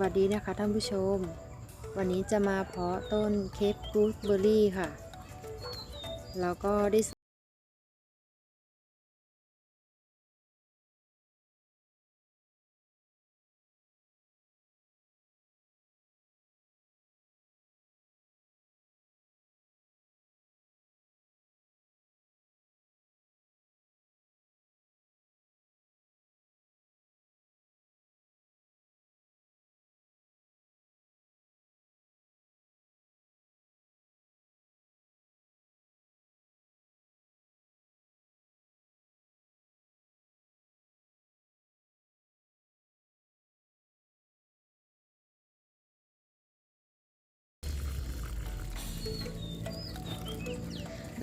วัสดีนะคะท่านผู้ชม วันนี้จะมาเพาะต้นเคปกูสเบอร์รี่ค่ะแล้วก็ได้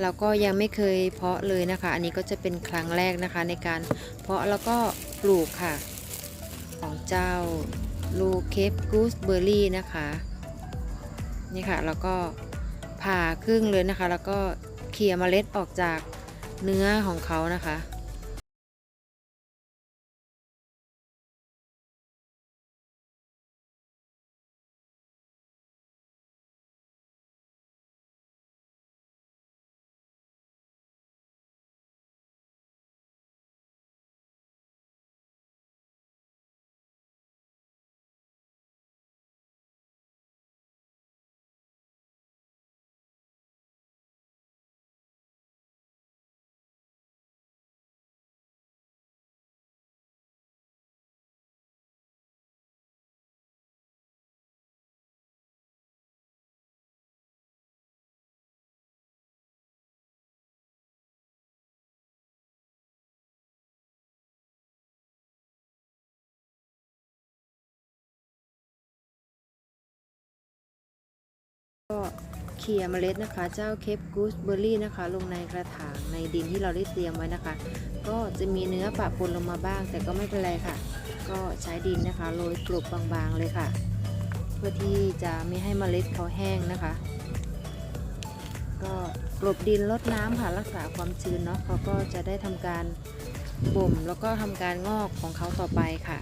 เราก็ยังไม่เคยเพาะเลยนะคะ อันนี้ก็จะเป็นครั้งแรกนะคะในการเพาะแล้วก็ปลูกค่ะ ของเจ้าลูเคปกูสเบอร์รี่นะคะนี่ค่ะแล้วก็ผ่าครึ่งเลยนะคะ แล้วก็เคลียร์เมล็ดออกจากเนื้อของเขานะคะ ก็เคลียร์เมล็ดนะคะ เจ้าเคปกูสเบอร์รี่นะคะ ลงในกระถางในดินที่เราได้เตรียมไว้นะคะ ก็จะมีเนื้อปะปนลงมาบ้าง แต่ก็ไม่เป็นไรค่ะ ก็ใช้ดินนะคะโรยกลบบางๆเลยค่ะ เพื่อที่จะไม่ให้เมล็ดเขาแห้งนะคะ ก็กลบดินลดน้ำค่ะรักษาความชื้นเนาะเขาก็จะได้ทำการบ่มแล้วก็ทำการงอกของเขาต่อไปค่ะ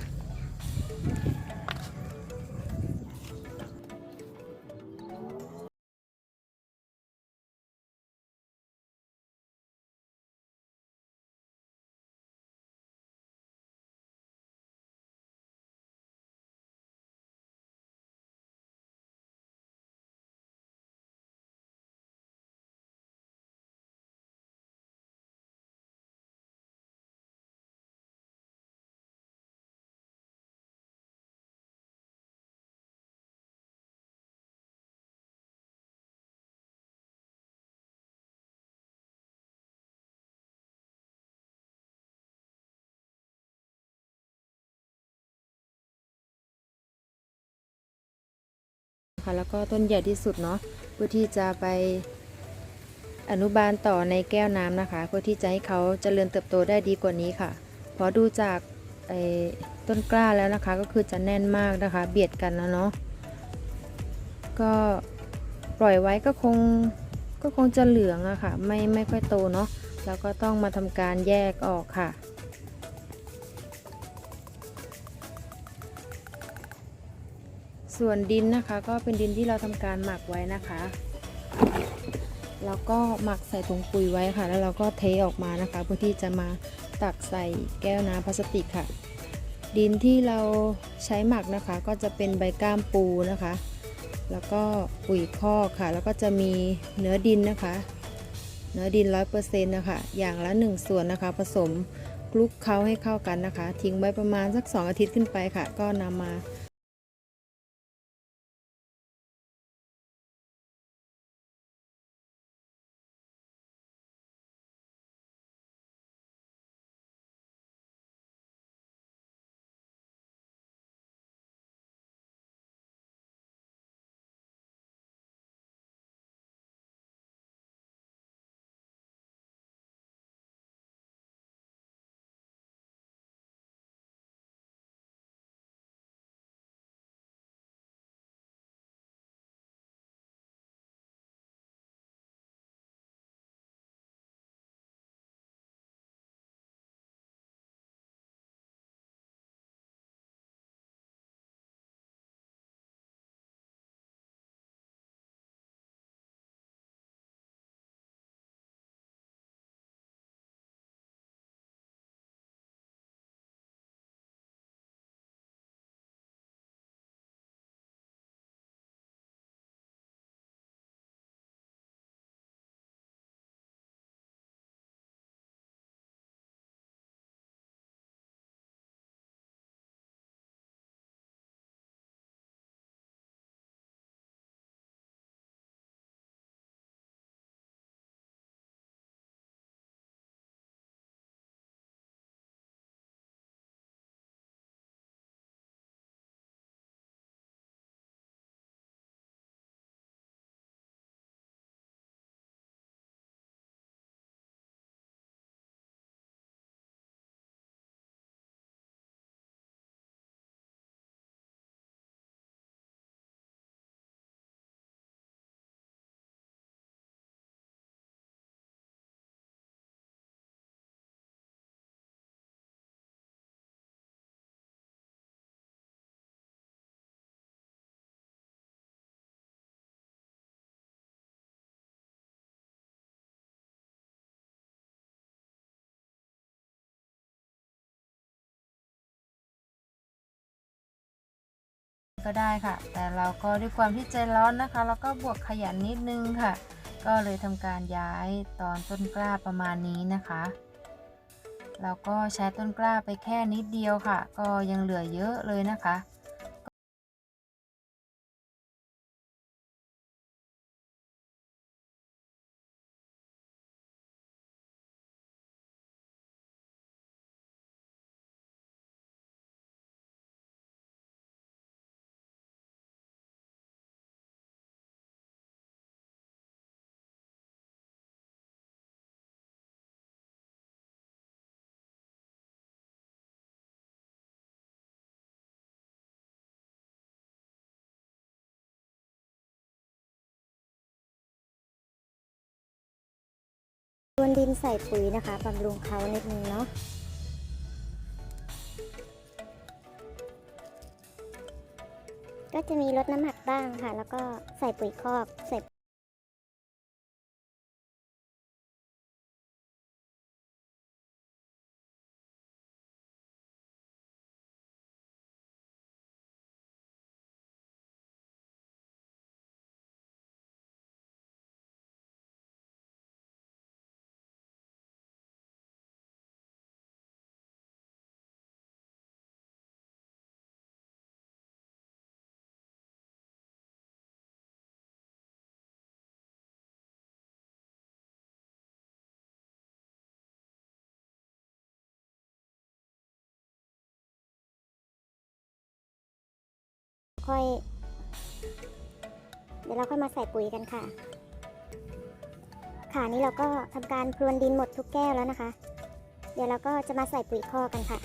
แล้วก็ต้นใหญ่ที่สุดเนาะเพื่อที่จะไปอนุบาลต่อในแก้วน้ำนะคะ เพื่อที่จะให้เขาเจริญเติบโตได้ดีกว่านี้ค่ะพราะดูจากไอ้ต้นกล้าแล้วนะคะ ก็คือจะแน่นมากนะคะ เบียดกันแล้วเนาะก็ปล่อยไว้ก็คงก็คงจะเหลืองอะค่ะ ไม่ไม่ค่อยโตเนาะแล้วก็ต้องมาทำการแยกออกค่ะ ส่วนดินนะคะก็เป็นดินที่เราทำการหมักไว้นะคะ แล้วก็หมักใส่ถุงปุ๋ยไว้ค่ะ แล้วเราก็เทออกมานะคะเพื่อที่จะมาตักใส่แก้วน้ำพลาสติกค่ะ ดินที่เราใช้หมักนะคะ ก็จะเป็นใบก้ามปูนะคะ แล้วก็ปุ๋ยคอกค่ะ แล้วก็จะมีเนื้อดินนะคะ เนื้อดินร้อยเปอร์เซ็นต์นะคะ อย่างละหนึ่งส่วนนะคะ ผสมคลุกเคล้าให้เข้ากันนะคะ ทิ้งไว้ประมาณสัก 2 อาทิตย์ขึ้นไปค่ะ ก็นำมา ก็ได้ค่ะ แต่เราก็ด้วยความที่ใจร้อนนะคะ แล้วก็บวกขยันนิดนึงค่ะ ก็เลยทำการย้ายตอนต้นกล้าประมาณนี้นะคะแล้วก็ใช้ต้นกล้าไปแค่นิดเดียวค่ะ ก็ยังเหลือเยอะเลยนะคะ วนดินใส่ปุ๋ยนะคะบำรุงเขานิดนึงเนาะก็จะมีลดน้ำหมักบ้างค่ะ แล้วก็ใส่ปุ๋ยคอกใส่ ค่อย เดี๋ยวเราค่อยมาใส่ปุ๋ยกันค่ะ ค่ะนี้เราก็ทำการพรวนดินหมดทุกแก้วแล้วนะคะ เดี๋ยวเราก็จะมาใส่ปุ๋ยคอกันค่ะ